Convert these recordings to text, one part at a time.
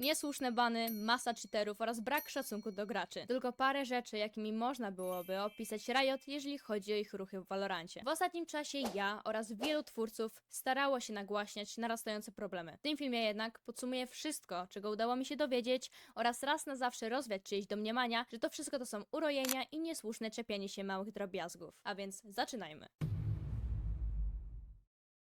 Niesłuszne bany, masa cheaterów oraz brak szacunku do graczy. Tylko parę rzeczy, jakimi można byłoby opisać Riot, jeżeli chodzi o ich ruchy w Valorancie. W ostatnim czasie ja oraz wielu twórców starało się nagłaśniać narastające problemy. W tym filmie jednak podsumuję wszystko, czego udało mi się dowiedzieć oraz raz na zawsze rozwiać czyjeś domniemania, że to wszystko to są urojenia i niesłuszne czepianie się małych drobiazgów. A więc zaczynajmy.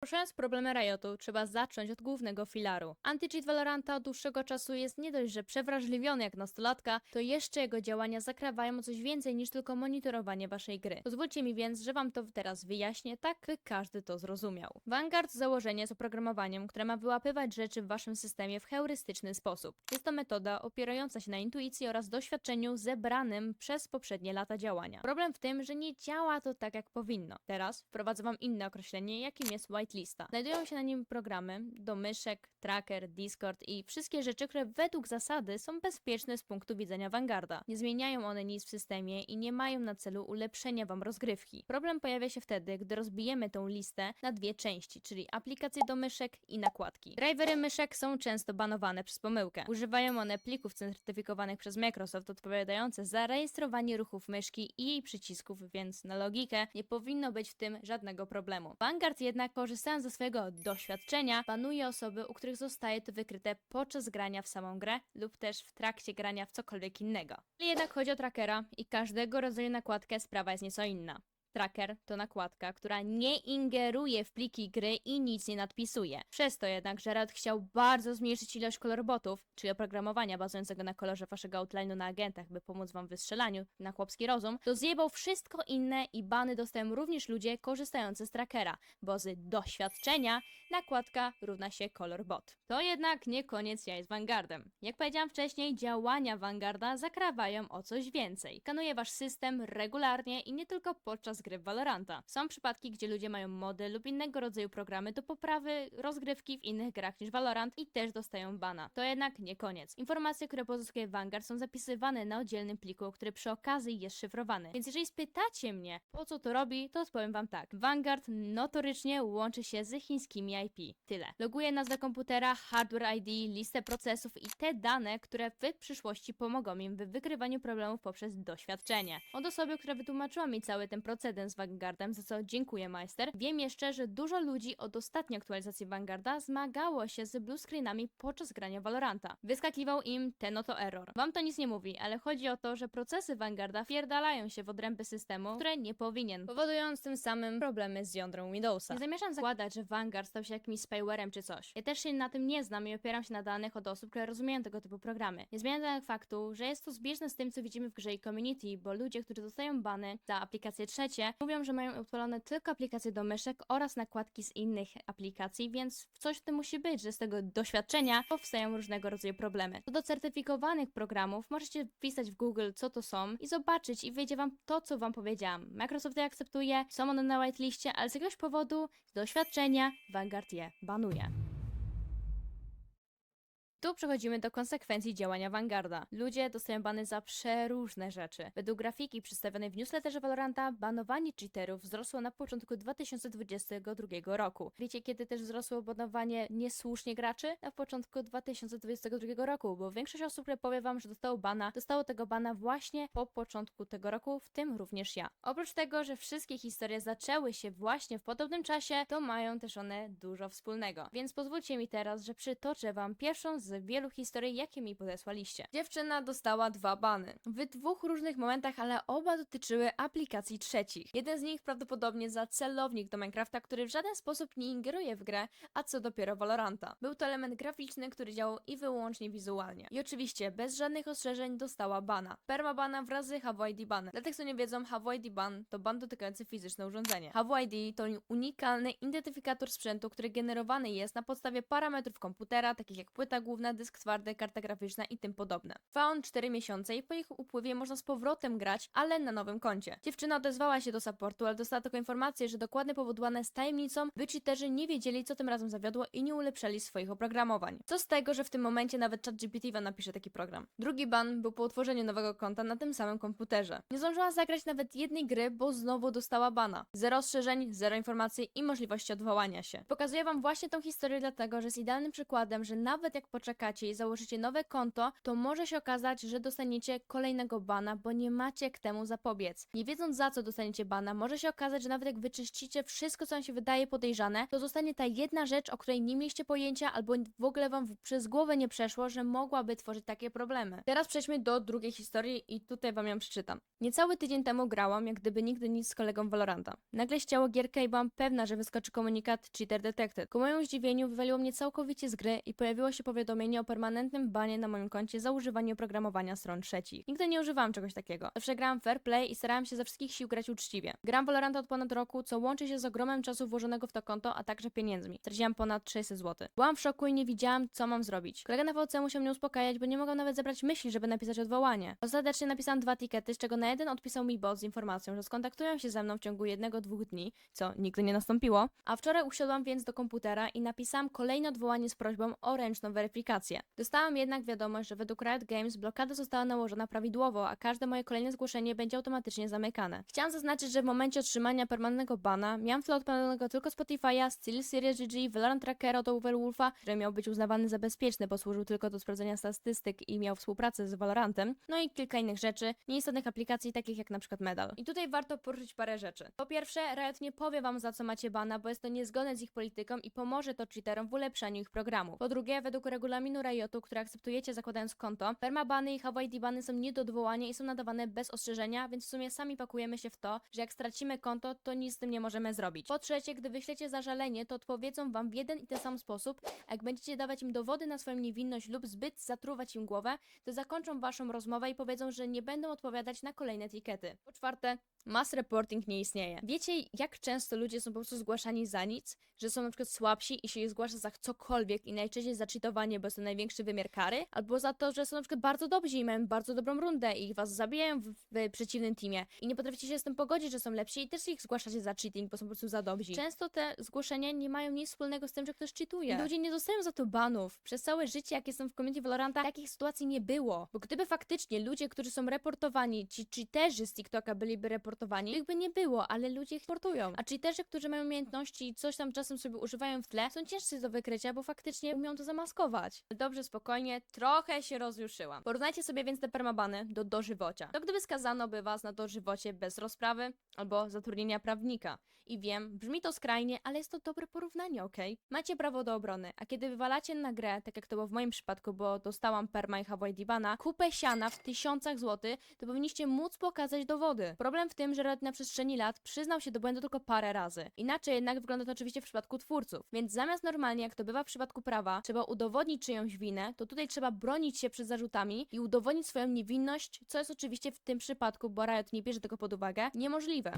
Poruszając problemy Riotu, trzeba zacząć od głównego filaru. Anti-cheat Valoranta od dłuższego czasu jest nie dość, że przewrażliwiony jak nastolatka, to jeszcze jego działania zakrawają o coś więcej niż tylko monitorowanie waszej gry. Pozwólcie mi więc, że wam to teraz wyjaśnię, tak by każdy to zrozumiał. Vanguard z założenia jest oprogramowaniem, które ma wyłapywać rzeczy w waszym systemie w heurystyczny sposób. Jest to metoda opierająca się na intuicji oraz doświadczeniu zebranym przez poprzednie lata działania. Problem w tym, że nie działa to tak jak powinno. Teraz wprowadzę wam inne określenie, jakim jest whitelista. Znajdują się na nim programy do myszek, tracker, Discord i wszystkie rzeczy, które według zasady są bezpieczne z punktu widzenia Vanguarda. Nie zmieniają one nic w systemie i nie mają na celu ulepszenia wam rozgrywki. Problem pojawia się wtedy, gdy rozbijemy tą listę na dwie części, czyli aplikacje do myszek i nakładki. Drivery myszek są często banowane przez pomyłkę. Używają one plików certyfikowanych przez Microsoft odpowiadające za rejestrowanie ruchów myszki i jej przycisków, więc na logikę nie powinno być w tym żadnego problemu. Vanguard jednak korzystając ze swojego doświadczenia banuje osoby, u których zostaje to wykryte podczas grania w samą grę lub też w trakcie grania w cokolwiek innego. Ale jednak chodzi o trackera i każdego rodzaju nakładkę sprawa jest nieco inna. Tracker to nakładka, która nie ingeruje w pliki gry i nic nie nadpisuje. Przez to jednak Gerard chciał bardzo zmniejszyć ilość kolorbotów, czyli oprogramowania bazującego na kolorze waszego outline'u na agentach, by pomóc wam w wystrzelaniu na chłopski rozum, to zjebał wszystko inne i bany dostają również ludzie korzystający z trackera, bo z doświadczenia nakładka równa się kolorbot. To jednak nie koniec jaj z Vanguardem. Jak powiedziałam wcześniej, działania Vanguarda zakrawają o coś więcej. Kanuje wasz system regularnie i nie tylko podczas gry w Valoranta. Są przypadki, gdzie ludzie mają mody lub innego rodzaju programy do poprawy rozgrywki w innych grach niż Valorant i też dostają bana. To jednak nie koniec. Informacje, które pozyskuje Vanguard są zapisywane na oddzielnym pliku, który przy okazji jest szyfrowany. Więc jeżeli spytacie mnie, po co to robi, to odpowiem wam tak. Vanguard notorycznie łączy się z chińskimi IP. Tyle. Loguje nas do komputera, hardware ID, listę procesów i te dane, które w przyszłości pomogą im w wykrywaniu problemów poprzez doświadczenie. Od osoby, która wytłumaczyła mi cały ten procedens z Vanguardem, za co dziękuję majster, wiem jeszcze, że dużo ludzi od ostatniej aktualizacji Vanguarda zmagało się z blue podczas grania Valoranta. Wyskakiwał im ten oto error. Wam to nic nie mówi, ale chodzi o to, że procesy Vanguarda wpierdalają się w odręby systemu, które nie powinien, powodując tym samym problemy z jądrem Windowsa. Nie zamierzam zakładać, że Vanguard stał się jakimś spywarem czy coś. Ja też się na tym nie znam i opieram się na danych od osób, które rozumieją tego typu programy. Nie zmienia jednak faktu, że jest to zbieżne z tym, co widzimy w grze i community, bo ludzie, którzy dostają bany za aplikacje trzecie, mówią, że mają odpalone tylko aplikacje do myszek oraz nakładki z innych aplikacji, więc coś w tym musi być, że z tego doświadczenia powstają różnego rodzaju problemy. Co do certyfikowanych programów, możecie wpisać w Google, co to są i zobaczyć i wyjdzie wam to, co wam powiedziałam. Microsoft je akceptuje, są one na whiteliście, ale z jakiegoś powodu, z doświadczenia, Vanguard je banuje. Tu przechodzimy do konsekwencji działania Vanguarda. Ludzie dostają bany za przeróżne rzeczy. Według grafiki przedstawionej w newsletterze Valoranta, banowanie cheaterów wzrosło na początku 2022 roku. Wiecie, kiedy też wzrosło banowanie niesłusznie graczy? Na początku 2022 roku, bo większość osób, które powie wam, że dostało bana, dostało tego bana właśnie po początku tego roku, w tym również ja. Oprócz tego, że wszystkie historie zaczęły się właśnie w podobnym czasie, to mają też one dużo wspólnego. Więc pozwólcie mi teraz, że przytoczę wam pierwszą z wielu historii, jakie mi podesłaliście. Dziewczyna dostała dwa bany. W dwóch różnych momentach, ale oba dotyczyły aplikacji trzecich. Jeden z nich prawdopodobnie za celownik do Minecrafta, który w żaden sposób nie ingeruje w grę, a co dopiero Valoranta. Był to element graficzny, który działał i wyłącznie wizualnie. I oczywiście, bez żadnych ostrzeżeń dostała bana. Permabana wraz z HVID ban. Dla tych, co nie wiedzą, HVID ban to ban dotykający fizyczne urządzenie. HVID to unikalny identyfikator sprzętu, który generowany jest na podstawie parametrów komputera, takich jak płyta główna, dysk twardy, karta graficzna i tym podobne. Trwa on 4 miesiące i po ich upływie można z powrotem grać, ale na nowym koncie. Dziewczyna odezwała się do supportu, ale dostała tylko informację, że dokładny powód z tajemnicą, by cheaterzy nie wiedzieli, co tym razem zawiodło i nie ulepszali swoich oprogramowań. Co z tego, że w tym momencie nawet ChatGPT wam napisze taki program. Drugi ban był po utworzeniu nowego konta na tym samym komputerze. Nie zdążyła zagrać nawet jednej gry, bo znowu dostała bana. Zero ostrzeżeń, zero informacji i możliwości odwołania się. Pokazuję wam właśnie tą historię dlatego, że jest idealnym przykładem, że nawet jak początku poczekacie i założycie nowe konto, to może się okazać, że dostaniecie kolejnego bana, bo nie macie jak temu zapobiec. Nie wiedząc za co dostaniecie bana, może się okazać, że nawet jak wyczyścicie wszystko, co wam się wydaje podejrzane, to zostanie ta jedna rzecz, o której nie mieliście pojęcia albo w ogóle wam przez głowę nie przeszło, że mogłaby tworzyć takie problemy. Teraz przejdźmy do drugiej historii i tutaj wam ją przeczytam. Niecały tydzień temu grałam, jak gdyby nigdy nic z kolegą Valoranta. Nagle ścięło gierkę i byłam pewna, że wyskoczy komunikat Cheater Detected. Ku mojemu zdziwieniu wywaliło mnie całkowicie z gry i pojawiło się powiadomienie o permanentnym banie na moim koncie za używanie oprogramowania stron trzecich. Nigdy nie używałam czegoś takiego. Zawsze grałam fair play i starałam się ze wszystkich sił grać uczciwie. Gram Valoranta od ponad roku, co łączy się z ogromem czasu włożonego w to konto, a także pieniędzmi. Straciłam ponad 600 zł. Byłam w szoku i nie wiedziałam, co mam zrobić. Kolega na VC musiał mnie uspokajać, bo nie mogłam nawet zebrać myśli, żeby napisać odwołanie. Ostatecznie napisałam dwa tikety, z czego na jeden odpisał mi bot z informacją, że skontaktują się ze mną w ciągu jednego, dwóch dni, co nigdy nie nastąpiło. A wczoraj usiadłam więc do komputera i napisałam kolejne odwołanie z prośbą o ręczną weryfikację. Dostałam jednak wiadomość, że według Riot Games blokada została nałożona prawidłowo, a każde moje kolejne zgłoszenie będzie automatycznie zamykane. Chciałam zaznaczyć, że w momencie otrzymania permanentnego bana miałam tyle odpalonego tylko Spotify'a, Steel Series GG, Valorant Tracker od Overwolfa, który miał być uznawany za bezpieczny, bo służył tylko do sprawdzenia statystyk i miał współpracę z Valorantem, no i kilka innych rzeczy, nieistotnych aplikacji takich jak na przykład Medal. I tutaj warto poruszyć parę rzeczy. Po pierwsze, Riot nie powie wam za co macie bana, bo jest to niezgodne z ich polityką i pomoże to cheaterom w ulepszaniu ich programu. Po drugie, według regulaminu Riotu, który akceptujecie zakładając konto, permabany i Hawaii bany są nie do odwołania i są nadawane bez ostrzeżenia, więc w sumie sami pakujemy się w to, że jak stracimy konto, to nic z tym nie możemy zrobić. Po trzecie, gdy wyślecie zażalenie, to odpowiedzą wam w jeden i ten sam sposób, a jak będziecie dawać im dowody na swoją niewinność lub zbyt zatruwać im głowę, to zakończą waszą rozmowę i powiedzą, że nie będą odpowiadać na kolejne etykiety. Po czwarte, mass reporting nie istnieje. Wiecie, jak często ludzie są po prostu zgłaszani za nic? Że są na przykład słabsi i się je zgłasza za cokolwiek i najczęściej za cheatowanie, bo jest to największy wymiar kary, albo za to, że są na przykład bardzo dobrzy i mają bardzo dobrą rundę i was zabijają w, w przeciwnym teamie i nie potraficie się z tym pogodzić, że są lepsi i też ich zgłaszacie za cheating, bo są po prostu za dobrzy. Często te zgłoszenia nie mają nic wspólnego z tym, że ktoś cheatuje. Ludzie nie dostają za to banów. Przez całe życie, jak jestem w community Valoranta, takich sytuacji nie było. Bo gdyby faktycznie ludzie, którzy są reportowani, ci cheaterzy z TikToka byliby reportowani, to ich by nie było, ale ludzie ich reportują. A cheaterzy, którzy mają umiejętności i coś tam czasem sobie używają w tle, są ciężcy do wykrycia, bo faktycznie umią to zamaskować. Dobrze, spokojnie, trochę się rozjuszyłam. Porównajcie sobie więc te permabany do dożywocia. To gdyby skazano by was na dożywocie bez rozprawy albo zatrudnienia prawnika. I wiem, brzmi to skrajnie, ale jest to dobre porównanie, okej? Macie prawo do obrony, a kiedy wywalacie na grę, tak jak to było w moim przypadku, bo dostałam perma i Hawaii Divana, kupę siana w tysiącach złotych, to powinniście móc pokazać dowody. Problem w tym, że Riot na przestrzeni lat przyznał się do błędu tylko parę razy. Inaczej jednak wygląda to oczywiście w przypadku twórców. Więc zamiast normalnie, jak to bywa w przypadku prawa, trzeba udowodnić czyjąś winę, to tutaj trzeba bronić się przed zarzutami i udowodnić swoją niewinność, co jest oczywiście w tym przypadku, bo Riot nie bierze tego pod uwagę, niemożliwe.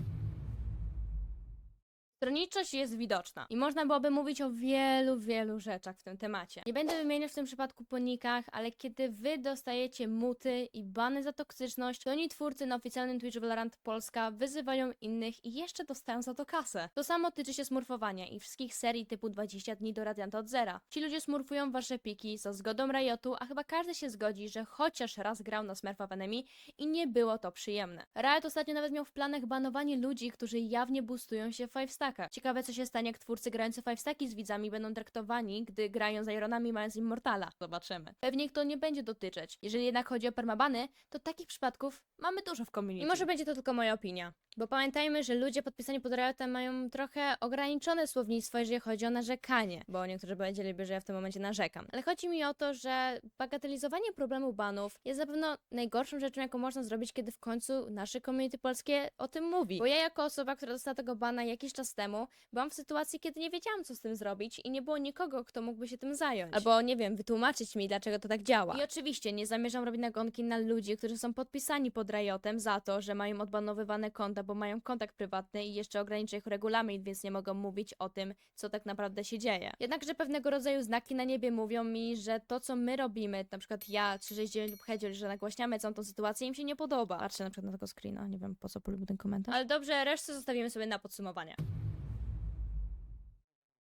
Stronniczość jest widoczna i można byłoby mówić o wielu, wielu rzeczach w tym temacie. Nie będę wymieniać w tym przypadku po nikach, ale kiedy wy dostajecie muty i bany za toksyczność, to oni twórcy na oficjalnym Twitchu Valorant Polska wyzywają innych i jeszcze dostają za to kasę. To samo tyczy się smurfowania i wszystkich serii typu 20 dni do Radianta od zera. Ci ludzie smurfują wasze piki za zgodą Riotu, a chyba każdy się zgodzi, że chociaż raz grał na Smurfa w Enemy i nie było to przyjemne. Riot ostatnio nawet miał w planach banowanie ludzi, którzy jawnie boostują się w 5 stackach. Ciekawe co się stanie, jak twórcy grający 5 stacki z widzami będą traktowani, gdy grają za Ironami mając Immortala. Zobaczymy. Pewnie ich to nie będzie dotyczyć. Jeżeli jednak chodzi o permabany, to takich przypadków mamy dużo w community. I może będzie to tylko moja opinia. Bo pamiętajmy, że ludzie podpisani pod Riotem mają trochę ograniczone słownictwo, jeżeli chodzi o narzekanie, bo niektórzy powiedzieliby, że ja w tym momencie narzekam. Ale chodzi mi o to, że bagatelizowanie problemu banów jest na pewno najgorszą rzeczą, jaką można zrobić, kiedy w końcu nasze community polskie o tym mówi. Bo ja jako osoba, która dostała tego bana jakiś czas temu, byłam w sytuacji, kiedy nie wiedziałam, co z tym zrobić i nie było nikogo, kto mógłby się tym zająć. Albo, nie wiem, wytłumaczyć mi, dlaczego to tak działa. I oczywiście nie zamierzam robić nagonki na ludzi, którzy są podpisani pod Riotem za to, że mają odbanowywane konta, bo mają kontakt prywatny i jeszcze ogranicza ich regulamin, więc nie mogą mówić o tym, co tak naprawdę się dzieje. Jednakże pewnego rodzaju znaki na niebie mówią mi, że to, co my robimy, na przykład ja, 369 lub Hedziel, że nagłaśniamy całą tą sytuację, im się nie podoba. Patrzę na przykład na tego screena, nie wiem po co polubił ten komentarz. Ale dobrze, resztę zostawimy sobie na podsumowanie.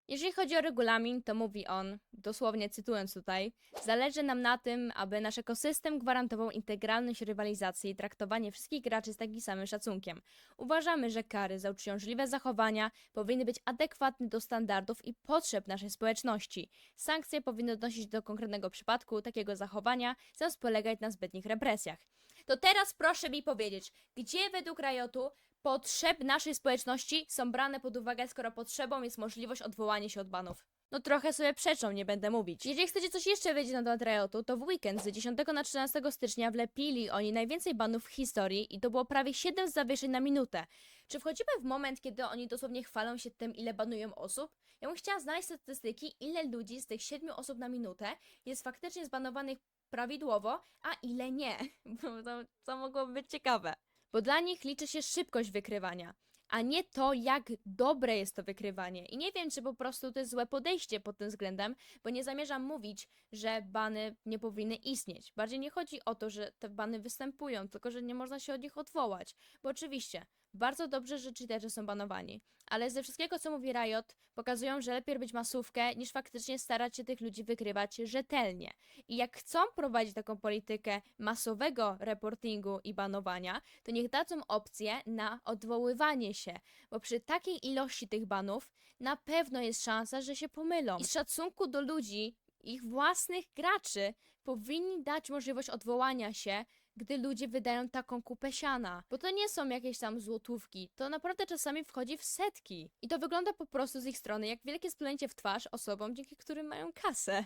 Jeżeli chodzi o regulamin, to mówi on, dosłownie cytując tutaj, zależy nam na tym, aby nasz ekosystem gwarantował integralność rywalizacji i traktowanie wszystkich graczy z takim samym szacunkiem. Uważamy, że kary za uciążliwe zachowania powinny być adekwatne do standardów i potrzeb naszej społeczności. Sankcje powinny odnosić do konkretnego przypadku takiego zachowania, zamiast polegać na zbytnich represjach. To teraz proszę mi powiedzieć, gdzie według Riotu potrzeb naszej społeczności są brane pod uwagę, skoro potrzebą jest możliwość odwołania się od banów. No trochę sobie przeczą, nie będę mówić. Jeżeli chcecie coś jeszcze wiedzieć na temat Riotu, to w weekend z 10 na 13 stycznia wlepili oni najwięcej banów w historii i to było prawie 7 zawieszeń na minutę. Czy wchodzimy w moment, kiedy oni dosłownie chwalą się tym, ile banują osób? Ja bym chciała znaleźć statystyki, ile ludzi z tych 7 osób na minutę jest faktycznie zbanowanych prawidłowo, a ile nie. Bo to, to mogłoby być ciekawe. Bo dla nich liczy się szybkość wykrywania, a nie to, jak dobre jest to wykrywanie. I nie wiem, czy po prostu to jest złe podejście pod tym względem, bo nie zamierzam mówić, że bany nie powinny istnieć. Bardziej nie chodzi o to, że te bany występują, tylko że nie można się od nich odwołać. Bo oczywiście, bardzo dobrze, że cheaterzy są banowani, ale ze wszystkiego, co mówi Riot, pokazują, że lepiej robić masówkę, niż faktycznie starać się tych ludzi wykrywać rzetelnie. I jak chcą prowadzić taką politykę masowego reportingu i banowania, to niech dadzą opcję na odwoływanie się, bo przy takiej ilości tych banów na pewno jest szansa, że się pomylą. I z szacunku do ludzi, ich własnych graczy, powinni dać możliwość odwołania się, gdy ludzie wydają taką kupę siana. Bo to nie są jakieś tam złotówki, to naprawdę czasami wchodzi w setki. I to wygląda po prostu z ich strony jak wielkie splunięcie w twarz osobom, dzięki którym mają kasę.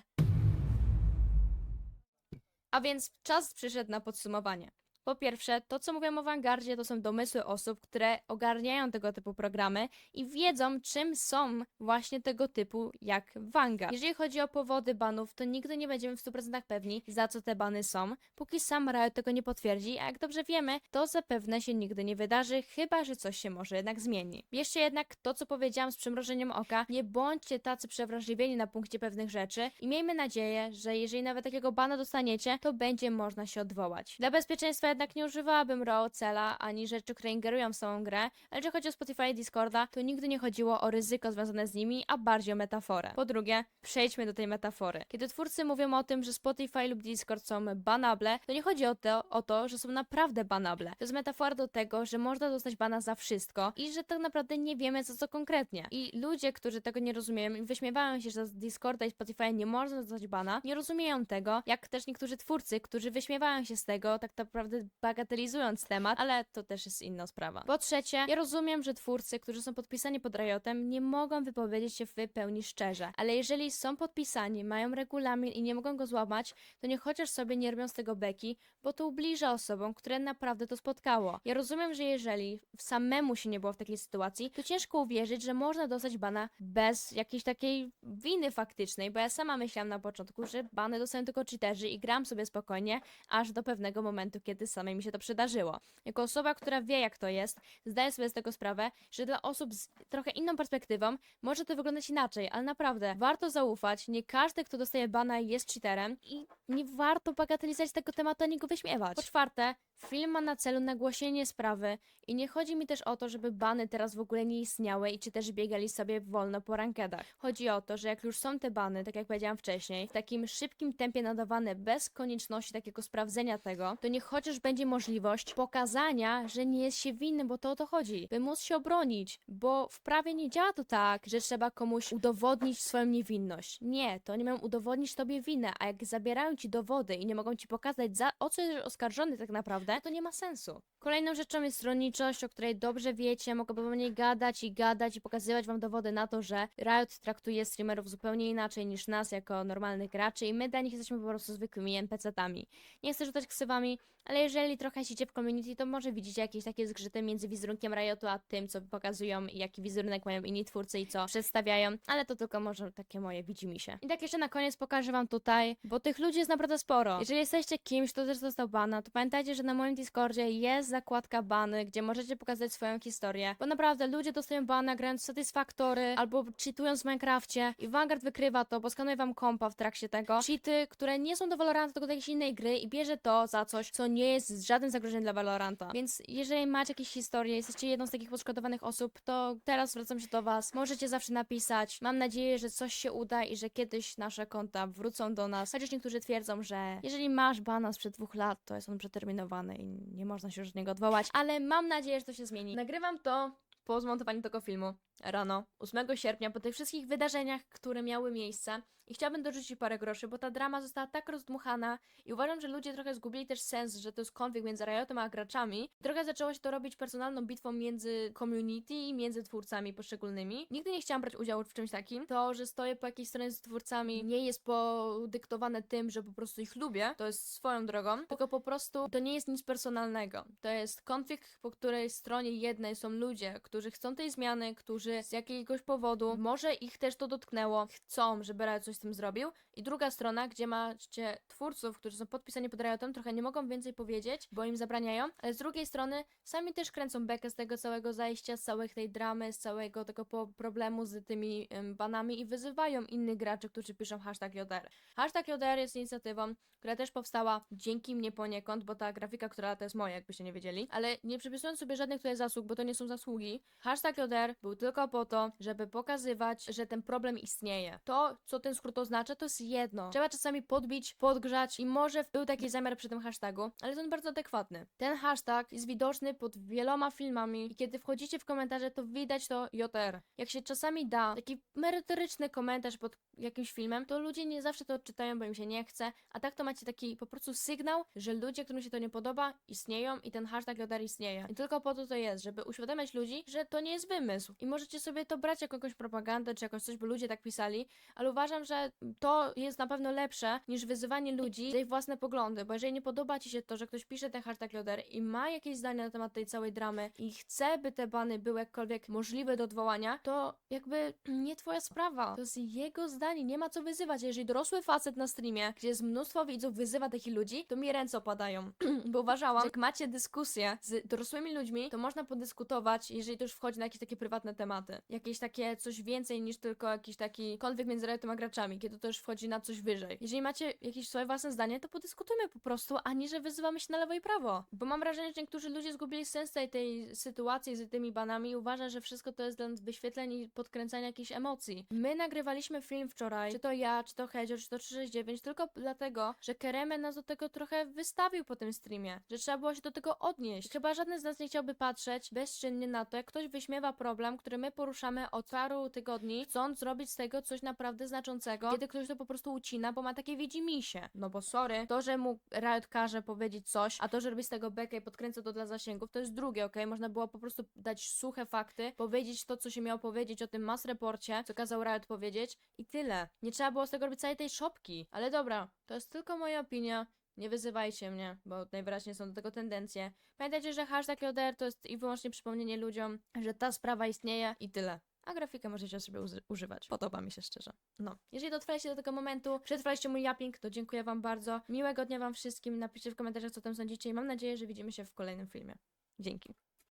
A więc czas przyszedł na podsumowanie. Po pierwsze, to co mówią o Vanguardzie to są domysły osób, które ogarniają tego typu programy i wiedzą czym są właśnie tego typu jak Vanguard. Jeżeli chodzi o powody banów, to nigdy nie będziemy w 100% pewni za co te bany są, póki sam Riot tego nie potwierdzi, a jak dobrze wiemy, to zapewne się nigdy nie wydarzy, chyba że coś się może jednak zmieni. Jeszcze jednak to co powiedziałam z przymrożeniem oka, nie bądźcie tacy przewrażliwieni na punkcie pewnych rzeczy i miejmy nadzieję, że jeżeli nawet takiego bana dostaniecie, to będzie można się odwołać. Dla bezpieczeństwa jednak nie używałabym RAW, Cela, ani rzeczy, które ingerują w samą grę, ale jeżeli chodzi o Spotify i Discorda, to nigdy nie chodziło o ryzyko związane z nimi, a bardziej o metaforę. Po drugie, przejdźmy do tej metafory. Kiedy twórcy mówią o tym, że Spotify lub Discord są banable, to nie chodzi o to, o to, że są naprawdę banable. To jest metafora do tego, że można dostać bana za wszystko i że tak naprawdę nie wiemy za co konkretnie. I ludzie, którzy tego nie rozumieją i wyśmiewają się, że z Discorda i Spotify nie można dostać bana, nie rozumieją tego, jak też niektórzy twórcy, którzy wyśmiewają się z tego, tak naprawdę bagatelizując temat, ale to też jest inna sprawa. Po trzecie, ja rozumiem, że twórcy, którzy są podpisani pod Riotem, nie mogą wypowiedzieć się w pełni szczerze, ale jeżeli są podpisani, mają regulamin i nie mogą go złamać, to nie chociaż sobie nie robią z tego beki, bo to ubliża osobom, które naprawdę to spotkało. Ja rozumiem, że jeżeli samemu się nie było w takiej sytuacji, to ciężko uwierzyć, że można dostać bana bez jakiejś takiej winy faktycznej, bo ja sama myślałam na początku, że bany dostają tylko cheaterzy i gram sobie spokojnie, aż do pewnego momentu, kiedy samej mi się to przydarzyło. Jako osoba, która wie jak to jest, zdaję sobie z tego sprawę, że dla osób z trochę inną perspektywą może to wyglądać inaczej, ale naprawdę warto zaufać, nie każdy, kto dostaje bana jest cheaterem i nie warto bagatelizować tego tematu ani go wyśmiewać. Po czwarte, film ma na celu nagłośnienie sprawy i nie chodzi mi też o to, żeby bany teraz w ogóle nie istniały i czy też biegali sobie wolno po rankedach. Chodzi o to, że jak już są te bany, tak jak powiedziałam wcześniej, w takim szybkim tempie nadawane bez konieczności takiego sprawdzenia tego, to niech chociaż będzie możliwość pokazania, że nie jest się winnym, bo to o to chodzi, by móc się obronić, bo w prawie nie działa to tak, że trzeba komuś udowodnić swoją niewinność. Nie, to nie mają udowodnić tobie winę, a jak zabierają ci dowody i nie mogą ci pokazać, za, o co jest oskarżony tak naprawdę, to nie ma sensu. Kolejną rzeczą jest stronniczość, o której dobrze wiecie, mogłabym o niej gadać i gadać i pokazywać wam dowody na to, że Riot traktuje streamerów zupełnie inaczej niż nas jako normalnych graczy i my dla nich jesteśmy po prostu zwykłymi NPC-tami. Nie chcę rzucać ksywami, ale jeżeli trochę siedzicie w community, to może widzicie jakieś takie zgrzyty między wizerunkiem Riotu a tym, co pokazują i jaki wizerunek mają inni twórcy i co przedstawiają, ale to tylko może takie moje widzimisię. I tak jeszcze na koniec pokażę wam tutaj, bo tych ludzi jest naprawdę sporo. Jeżeli jesteście kimś, kto też dostał bana, to pamiętajcie, że na moim Discordzie jest zakładka bany, gdzie możecie pokazać swoją historię, bo naprawdę ludzie dostają bana grając w Satisfactory albo cheatując w Minecrafcie i Vanguard wykrywa to, bo skanuje wam kompa w trakcie tego. Cheaty, które nie są do Valoranta, tylko do jakiejś innej gry i bierze to za coś, co nie jest jest żadnym zagrożeniem dla Valoranta. Więc jeżeli macie jakieś historie, jesteście jedną z takich poszkodowanych osób, to teraz zwracam się do was. Możecie zawsze napisać. Mam nadzieję, że coś się uda i że kiedyś nasze konta wrócą do nas. Chociaż niektórzy twierdzą, że jeżeli masz bana sprzed dwóch lat, to jest on przeterminowany i nie można się już od niego odwołać. Ale mam nadzieję, że to się zmieni. Nagrywam to po zmontowaniu tego filmu rano, 8 sierpnia, po tych wszystkich wydarzeniach, które miały miejsce. I chciałabym dorzucić parę groszy, bo ta drama została tak rozdmuchana i uważam, że ludzie trochę zgubili też sens, że to jest konflikt między Riotem a graczami. Trochę zaczęło się to robić personalną bitwą między community i między twórcami poszczególnymi. Nigdy nie chciałam brać udziału w czymś takim. To, że stoję po jakiejś stronie z twórcami nie jest podyktowane tym, że po prostu ich lubię, to jest swoją drogą, tylko po prostu to nie jest nic personalnego. To jest konflikt, po której stronie jednej są ludzie, którzy chcą tej zmiany, którzy z jakiegoś powodu, może ich też to dotknęło, chcą, żeby Riot coś z tym zrobił. I druga strona, gdzie macie twórców, którzy są podpisani pod Riotem, trochę nie mogą więcej powiedzieć, bo im zabraniają, ale z drugiej strony sami też kręcą bekę z tego całego zajścia, z całej tej dramy, z całego tego problemu z tymi ym, banami i wyzywają innych graczy, którzy piszą hashtag JR. Hashtag JR jest inicjatywą, która też powstała dzięki mnie poniekąd, bo ta grafika, która to jest moja, jakbyście nie wiedzieli, ale nie przypisując sobie żadnych tutaj zasług, bo to nie są zasługi, hashtag JR był tylko po to, żeby pokazywać, że ten problem istnieje. To, co ten skrót oznacza, to jest jedno. Trzeba czasami podbić, podgrzać i może był taki zamiar przy tym hashtagu, ale jest on bardzo adekwatny. Ten hashtag jest widoczny pod wieloma filmami i kiedy wchodzicie w komentarze, to widać to JR. Jak się czasami da taki merytoryczny komentarz pod jakimś filmem, to ludzie nie zawsze to odczytają, bo im się nie chce, a tak to macie taki po prostu sygnał, że ludzie, którym się to nie podoba, istnieją i ten hashtag JR istnieje. I tylko po to to jest, żeby uświadamiać ludzi, że to nie jest wymysł. I możecie sobie to brać jako jakąś propagandę, czy jakoś coś, bo ludzie tak pisali, ale uważam, że to jest na pewno lepsze niż wyzywanie ludzi za ich własne poglądy, bo jeżeli nie podoba ci się to, że ktoś pisze ten hashtag JR i ma jakieś zdanie na temat tej całej dramy i chce, by te bany były jakkolwiek możliwe do odwołania, to jakby nie twoja sprawa. To jest jego zdanie, nie ma co wyzywać. Jeżeli dorosły facet na streamie, gdzie jest mnóstwo widzów, wyzywa takich ludzi, to mi ręce opadają. bo uważałam, że jak macie dyskusję z dorosłymi ludźmi, to można podyskutować, jeżeli to już wchodzi na jakieś takie prywatne tematy. Jakieś takie coś więcej niż tylko jakiś taki konflikt między Riotem a graczami, kiedy to już wchodzi na coś wyżej. Jeżeli macie jakieś swoje własne zdanie, to podyskutujmy po prostu, a nie, że wyzywamy się na lewo i prawo. Bo mam wrażenie, że niektórzy ludzie zgubili sens tej, tej sytuacji z tymi banami i uważa, że wszystko to jest dla wyświetleń i podkręcania jakichś emocji. My nagrywaliśmy film wczoraj, czy to ja, czy to Hedzio, czy to 369, tylko dlatego, że Kereme nas do tego trochę wystawił po tym streamie, że trzeba było się do tego odnieść. Chyba żaden z nas nie chciałby patrzeć bezczynnie na to, jak ktoś wyśmiewa problem, który my poruszamy od paru tygodni, chcąc zrobić z tego coś naprawdę znaczącego, kiedy ktoś to po prostu ucina, bo ma takie widzimisię. No bo sorry, to, że mu Riot każe powiedzieć coś, a to, że robi z tego bekę i podkręca to dla zasięgów, to jest drugie, okej? Można było po prostu dać suche fakty, powiedzieć to, co się miało powiedzieć o tym mass reporcie, co kazał Riot powiedzieć i tyle. Nie trzeba było z tego robić całej tej szopki. Ale dobra, to jest tylko moja opinia. Nie wyzywajcie mnie, bo najwyraźniej są do tego tendencje. Pamiętajcie, że hashtag JR to jest i wyłącznie przypomnienie ludziom, że ta sprawa istnieje i tyle. A grafikę możecie sobie używać. Podoba mi się szczerze. No. Jeżeli dotrwaliście do tego momentu, przetrwaliście mój japping, to dziękuję wam bardzo. Miłego dnia wam wszystkim. Napiszcie w komentarzach, co tam sądzicie i mam nadzieję, że widzimy się w kolejnym filmie. Dzięki.